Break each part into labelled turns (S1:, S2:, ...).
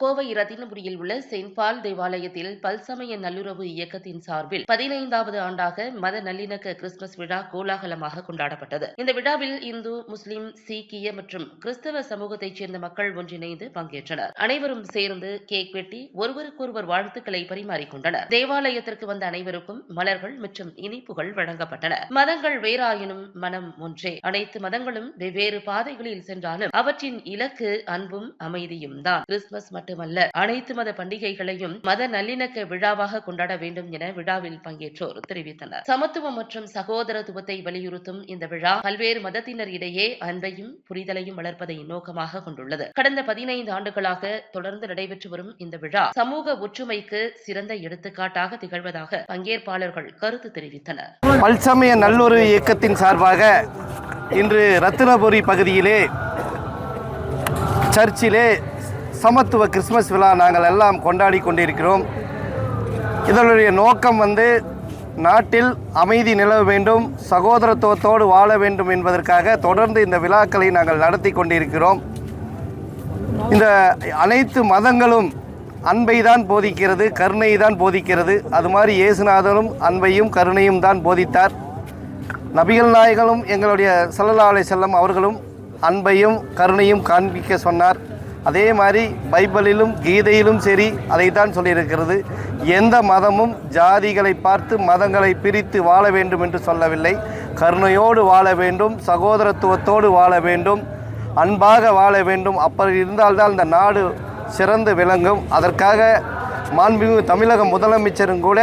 S1: கோவை ரத்தினபுரியில் உள்ள செயின்ட் பால் தேவாலயத்தில் பல்சமய நல்லுறவு இயக்கத்தின் சார்பில் பதினைந்தாவது ஆண்டாக மத நல்லிணக்க கிறிஸ்துமஸ் விழா கோலாகலமாக கொண்டாடப்பட்டது. இந்த விழாவில் இந்து முஸ்லிம் சீக்கிய மற்றும் கிறிஸ்தவ சமூகத்தைச் சேர்ந்த மக்கள் ஒன்றிணைந்து பங்கேற்றனர். அனைவரும் சேர்ந்து கேக் வெட்டி ஒருவருக்கொருவர் வாழ்த்துக்களை பரிமாறிக்கொண்டனர். தேவாலயத்திற்கு வந்த அனைவருக்கும் மலர்கள் மற்றும் இனிப்புகள் வழங்கப்பட்டன. மதங்கள் வேறாயினும் மனம் ஒன்றே. அனைத்து மதங்களும் வெவ்வேறு பாதைகளில் சென்றாலும் அவற்றின் இலக்கு அன்பும் அமைதியும் தான் கிறிஸ்துமஸ் மட்டுமல்ல அனைத்து மத பண்டிகைகளையும் மத நல்லிணக்க விழாவாக கொண்டாட வேண்டும் என விழாவில் பங்கேற்றோர் தெரிவித்தனர். சமத்துவம் மற்றும் சகோதரத்துவத்தை வலியுறுத்தும் இந்த விழா பல்வேறு மதத்தினர் இடையே அன்பையும் புரிதலையும் வளர்ப்பதை நோக்கமாக கொண்டுள்ளது. கடந்த பதினைந்து ஆண்டுகளாக தொடர்ந்து நடைபெற்று வரும் இந்த விழா சமூக ஒற்றுமைக்கு சிறந்த எடுத்துக்காட்டாக திகழ்வதாக பங்கேற்பாளர்கள் கருத்து தெரிவித்தனர்.
S2: பல்சமய நல்லுறவு இயக்கத்தின் சார்பாக இன்று ரத்தினபுரி பகுதியிலே சர்ச்சிலே சமத்துவ கிறிஸ்மஸ் விழா நாங்கள் எல்லாம் கொண்டாடி கொண்டிருக்கிறோம். இதனுடைய நோக்கம் வந்து நாட்டில் அமைதி நிலவ வேண்டும் சகோதரத்துவத்தோடு வாழ வேண்டும் என்பதற்காக தொடர்ந்து இந்த விழாக்களை நாங்கள் நடத்தி கொண்டிருக்கிறோம். இந்த அனைத்து மதங்களும் அன்பை தான் போதிக்கிறது கருணை தான் போதிக்கிறது. அது மாதிரி இயேசுநாதனும் அன்பையும் கருணையும் தான் போதித்தார். நபிகள் நாயகனும் எங்களுடைய செல்லலாலை செல்லம் அவர்களும் அன்பையும் கருணையும் காண்பிக்க சொன்னார். அதே மாதிரி பைபிளிலும் கீதையிலும் சரி அதைத்தான் சொல்லியிருக்கிறது. எந்த மதமும் ஜாதிகளை பார்த்து மதங்களை பிரித்து வாழ வேண்டும் என்று சொல்லவில்லை. கருணையோடு வாழ வேண்டும் சகோதரத்துவத்தோடு வாழ வேண்டும் அன்பாக வாழ வேண்டும். அப்படி இருந்தால்தான் இந்த நாடு சிறந்து விளங்கும். அதற்காக மாண்புமிகு தமிழக முதலமைச்சரும் கூட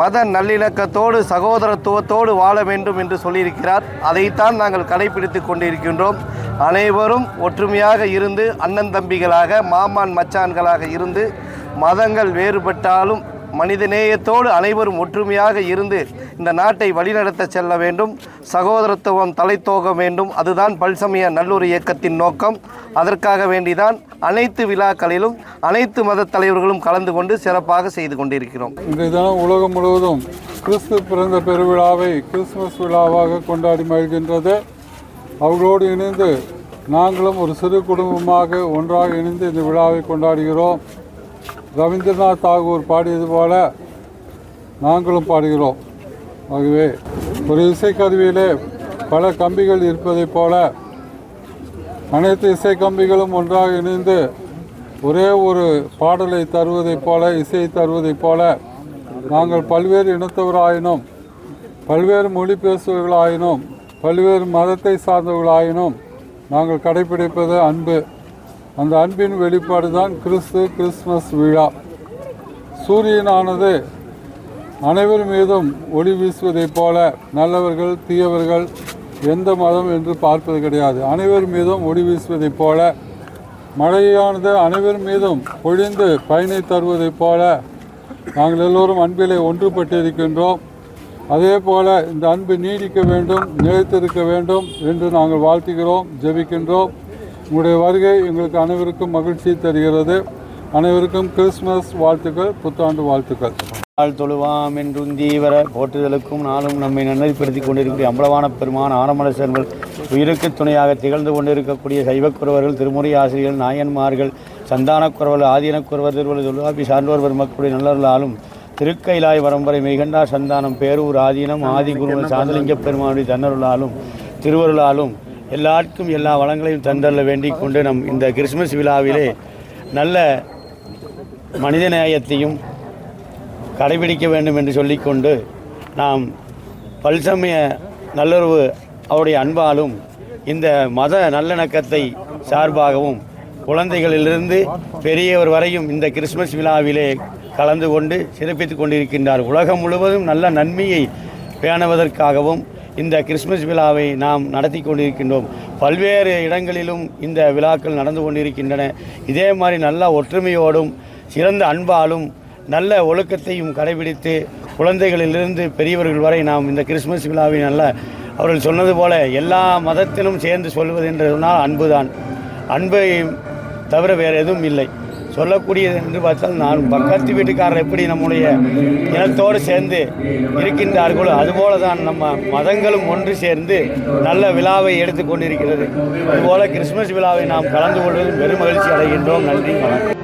S2: மத நல்லிணக்கத்தோடு சகோதரத்துவத்தோடு வாழ வேண்டும் என்று சொல்லியிருக்கிறார். அதைத்தான் நாங்கள் கடைபிடித்து கொண்டிருக்கின்றோம். அனைவரும் ஒற்றுமையாக இருந்து அண்ணன் தம்பிகளாக மாமான் மச்சான்களாக இருந்து மதங்கள் வேறுபட்டாலும் மனிதநேயத்தோடு அனைவரும் ஒற்றுமையாக இருந்து இந்த நாட்டை வழிநடத்த செல்ல வேண்டும். சகோதரத்துவம் தலைத்தோக வேண்டும். அதுதான் பல்சமய நல்லூர் இயக்கத்தின் நோக்கம். அதற்காக வேண்டிதான் அனைத்து விழாக்களிலும் அனைத்து மத தலைவர்களும் கலந்து கொண்டு சிறப்பாக செய்து கொண்டிருக்கிறோம்.
S3: இன்றைய தினம் உலகம் முழுவதும் கிறிஸ்து பிறந்த பெருவிழாவை கிறிஸ்துமஸ் விழாவாக கொண்டாடி மகிழ்கின்றது. அவர்களோடு இணைந்து நாங்களும் ஒரு சிறு குடும்பமாக ஒன்றாக இணைந்து இந்த விழாவை கொண்டாடுகிறோம். ரவீந்திரநாத் தாகூர் பாடியது போல நாங்களும் பாடுகிறோம். ஆகவே ஒரு இசைக்கருவியிலே பல கம்பிகள் இருப்பதைப் போல அனைத்து இசை கம்பிகளும் ஒன்றாக இணைந்து ஒரே ஒரு பாடலை தருவதைப் போல இசையை தருவதைப் போல நாங்கள் பல்வேறு இனத்தவராயினும் பல்வேறு மொழி பேசுபவர்களாயினும் பல்வேறு மதத்தை சார்ந்தவர்களாயினும் நாங்கள் கடைபிடிப்பது அன்பு. அந்த அன்பின் வெளிப்பாடு தான் கிறிஸ்து கிறிஸ்துமஸ் விழா. சூரியனானது அனைவர் மீதும் ஒளி வீசுவதைப் போல நல்லவர்கள் தீயவர்கள் எந்த மதம் என்று பார்ப்பது கிடையாது. அனைவர் மீதும் ஒளி வீசுவதைப் போல மழையானது அனைவர் மீதும் பொழிந்து பயனை தருவதைப் போல நாங்கள் எல்லோரும் அன்பிலே ஒன்றுபட்டிருக்கின்றோம். அதே போல இந்த அன்பு நீடிக்க வேண்டும் நிலைத்திருக்க வேண்டும் என்று நாங்கள் வாழ்த்துகிறோம் ஜெபிக்கின்றோம். உங்களுடைய வருகை எங்களுக்கு அனைவருக்கும் மகிழ்ச்சி தருகிறது. அனைவருக்கும் கிறிஸ்மஸ் வாழ்த்துக்கள் புத்தாண்டு வாழ்த்துக்கள்.
S4: நாள் தொழுவாம் என்றுந்தீவர போற்றுதலுக்கும் நாளும் நம்மை நன்மைப்படுத்தி கொண்டிருக்கிற அம்பலவான பெருமான் ஆரம்பல சேர்வல் உயிருக்கு துணையாக திகழ்ந்து கொண்டிருக்கக்கூடிய சைவக்குறவர்கள் திருமுறை ஆசிரியர்கள் நாயன்மார்கள் சந்தானக்குறவர்கள் ஆதீனக்குறவர் திருவள்ளுவர் தொல்காப்பி சான்றோர் பெருமக்களுடைய நல்லவர்களாலும் திருக்கைலாய் வரம்பரை மெய்கண்டா சந்தானம் பேரூர் ஆதீனம் ஆதி குருவன் சாந்தலிங்க பெருமானுடைய தன்னருளாலும் திருவருளாலும் எல்லாருக்கும் எல்லா வளங்களையும் தந்தரல வேண்டிக் கொண்டு நம் இந்த கிறிஸ்மஸ் விழாவிலே நல்ல மனிதநேயத்தையும் கடைபிடிக்க வேண்டும் என்று சொல்லிக்கொண்டு நாம் பல்சமய நல்லுறவு அவருடைய அன்பாலும் இந்த மத நல்லிணக்கத்தை சார்பாகவும் குழந்தைகளிலிருந்து பெரியவர் வரையும் இந்த கிறிஸ்மஸ் விழாவிலே கலந்து கொண்டு சிறப்பித்துக் கொண்டிருக்கின்றார். உலகம் முழுவதும் நல்ல நன்மையை பேணுவதற்காகவும் இந்த கிறிஸ்மஸ் விழாவை நாம் நடத்தி கொண்டிருக்கின்றோம். பல்வேறு இடங்களிலும் இந்த விழாக்கள் நடந்து கொண்டிருக்கின்றன. இதே மாதிரி நல்ல ஒற்றுமையோடும் சிறந்த அன்பாலும் நல்ல ஒழுக்கத்தையும் கடைபிடித்து குழந்தைகளிலிருந்து பெரியவர்கள் வரை நாம் இந்த கிறிஸ்மஸ் விழாவை நல்ல அவர்கள் சொன்னது போல எல்லா மதத்திலும் சேர்ந்து சொல்வது என்று சொன்னால் அன்புதான். அன்பை தவிர வேறு எதுவும் இல்லை. சொல்லக்கூடியது என்று பார்த்தால் நான் பக்கத்து வீட்டுக்காரர் எப்படி நம்முடைய இனத்தோடு சேர்ந்து இருக்கின்றார்களோ அதுபோல தான் நம்ம மதங்களும் ஒன்று சேர்ந்து நல்ல விழாவை எடுத்து கொண்டிருக்கிறது. அதுபோல கிறிஸ்துமஸ் விழாவை நாம் கலந்து கொள்வதில் பெரும் மகிழ்ச்சி அடைகின்றோம். நன்றி வணக்கம்.